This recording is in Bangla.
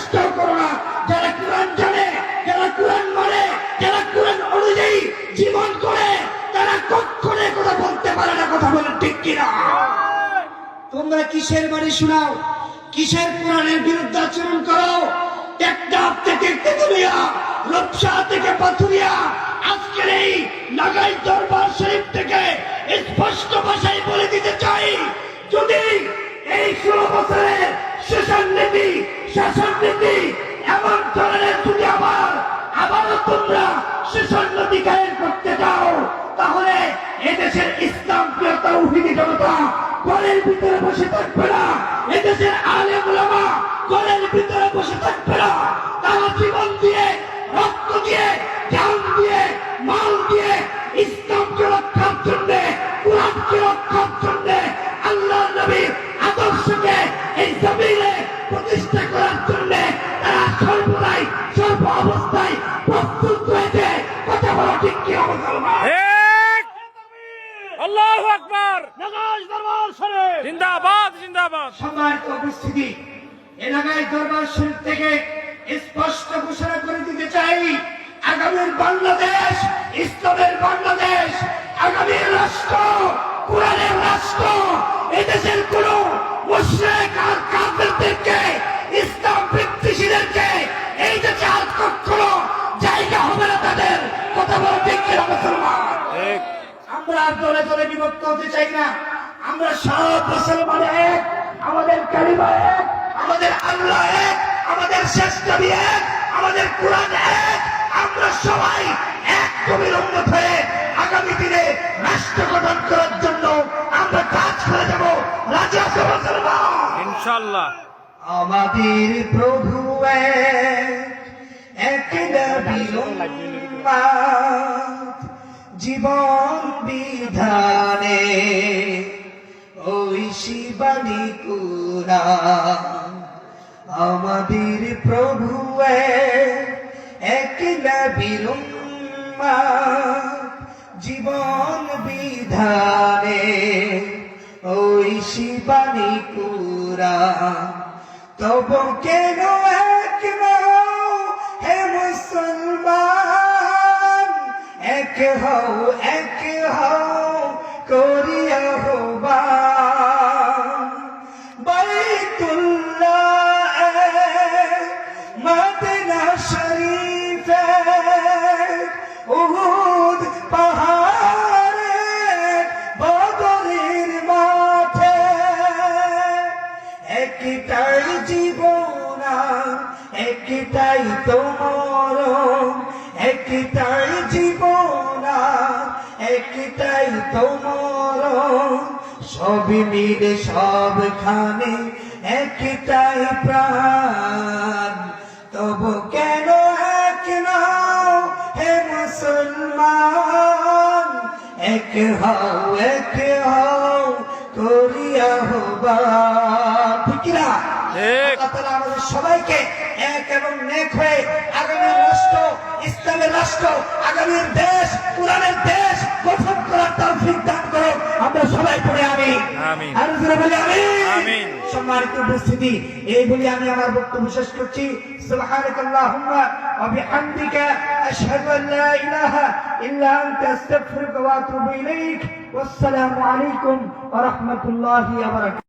নষ্ট করো। না যারা কোরআন জানে, যারা কোরআন মানে যারা কোরআন অনুযায়ী জীবন করে, তারা কক্ষণে কথা বলতে পারে না, কথা বলেন ঠিক কিনা? তোমরা কিসের বাড়ি শোনাও? কিসের কোরআনের বিরুদ্ধে আচরণ করো? টেকটাপ থেকে তেতুলিয়া রূপসা থেকে পাথুরিয়া, আজকের এই নাগাই দরবার শরীফ থেকে স্পষ্ট ভাষায় বলে দিতে চাই, যদি এই ষোলো বছরের শেষান নীতি শাসন নীতি এমন ধরনের যদি আবার আবারও তোমরা শাসন নীতি কায়েম করতে চাও তাহলে এদেশের ইসলাম প্রিয় তৌহিদি জনতা ঘরের ভিতরে বসে থাকবে না। এদেশের আলে ওলামা ঘরের ভিতরে বসে থাকবে না। তারা জীবন দিয়ে, রক্ত দিয়ে জান দিয়ে, মাল দিয়ে ইসলামকে রক্ষার জন্য, কোরআনকে রক্ষার জন্য আল্লাহু আকবার। নাগাজ দরবার শরীফ। জিন্দাবাদ জিন্দাবাদ। সম্মানিত উপস্থিতি এলাকায় দরবার শরীফ থেকে স্পষ্ট ঘোষণা করে দিতে চাই আগামীর বাংলাদেশ ইসলামের বাংলাদেশ আগামীর রাষ্ট্র কোরআনের রাষ্ট্র এদেশের কোন মুশ্রেক আর কাফেরদেরকে ইসলাম বিদ্বেষীদেরকে এই দেশে আর কখনো জায়গা হবে না তাদের কথা বলা ঠিক কিনা মুসলমান এক আমরা আর দলে দলে বিভক্ত হতে চাই না। আমরা সব মুসলমান এক আমাদের কালিমা এক আমাদের আল্লাহ এক আমাদের শেষ নবী এক আমাদের কোরআন এক। আমরা সবাই এক কবির উন্নত হয়ে আগামী দিনে রাষ্ট্র গঠন করার জন্য আমরা কাজ করে যাব। রাজি মুসলমান? ইনশাআল্লাহ। আমাদের প্রভু এক নবীর উম্মত, জীবন বিধানে, ওই শিবানী কুরআন আমাদের প্রভু এক জীবন বিধানে, ওই শিবানী কুরআন তব কেন হও এক হও করিয়া হবান বাইতুল্লাহ মাঠে একটাই জীবন একটাই তোমার একটাই তোমার সব মিলে সবখানে একটাই প্রাণ। তব কেন এক নাও হে মুসলমান? এক হও এক হও, করিয়া হবা ঠিক না? ঠিক। আল্লাহ তাআলা আমাদের সবাইকে এক এবং নেক হয়ে আগামীর রাষ্ট্র ইসলামের রাষ্ট্র আগামীর দেশ কোরআনের দেশ গঠন করার তৌফিক দান করো আমরা সবাই পড়ে আমি আর বলি আমি সম্মানিত উপস্থিতি এই বলে আমি আমার বক্তব্য শেষ করছি। সুবহানাক আল্লাহুম্মা ওয়া বিহামদিকা আশহাদু আন লা ইলাহা ইল্লা আনতা আস্তাগফিরুকা ওয়া আতুবু ইলাইক। ওয়াসসালামু আলাইকুম ওয়া রাহমাতুল্লাহি ওয়া বারাকাতুহু।